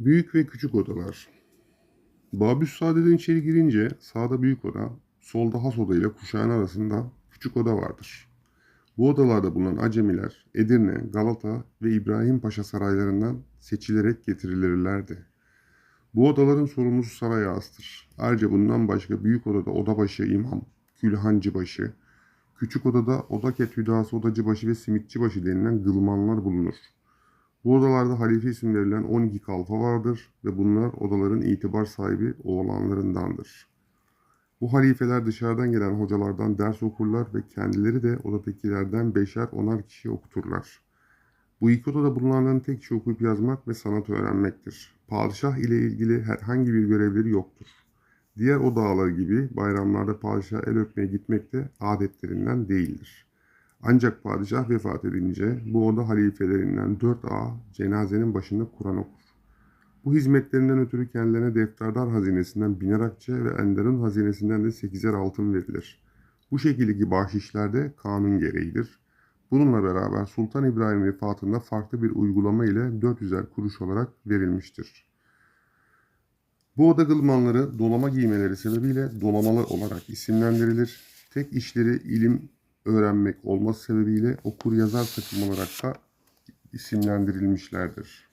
Büyük ve küçük odalar. Babüssade'den içeri girince sağda büyük oda, solda has oda ile kuşağın arasında küçük oda vardır. Bu odalarda bulunan Acemiler Edirne, Galata ve İbrahim Paşa saraylarından seçilerek getirilirlerdi. Bu odaların sorumlusu saray ağasıdır. Ayrıca bundan başka büyük odada odabaşı imam, külhancıbaşı, küçük odada odaket hüdası odacıbaşı ve simitçibaşı denilen gılmanlar bulunur. Bu odalarda halife isim verilen 12 kalfa vardır ve bunlar odaların itibar sahibi oğlanlarındandır. Bu halifeler dışarıdan gelen hocalardan ders okurlar ve kendileri de odadakilerden beşer onar kişi okuturlar. Bu iki odada bulunanların tek işi okuyup yazmak ve sanat öğrenmektir. Padişah ile ilgili herhangi bir görevleri yoktur. Diğer oda ağaları gibi bayramlarda padişaha el öpmeye gitmek de adetlerinden değildir. Ancak padişah vefat edince bu oda halifelerinden dört ağa cenazenin başında Kur'an okur. Bu hizmetlerinden ötürü kendilerine defterdar hazinesinden biner akçe ve Enderun hazinesinden de sekizer altın verilir. Bu şekildeki bahşişler de kanun gereğidir. Bununla beraber Sultan İbrahim vefatında farklı bir uygulama ile 400'er kuruş olarak verilmiştir. Bu oda gılmanları dolama giymeleri sebebiyle dolamalar olarak isimlendirilir. Tek işleri ilim öğrenmek olması sebebiyle okur yazar takım olarak da isimlendirilmişlerdir.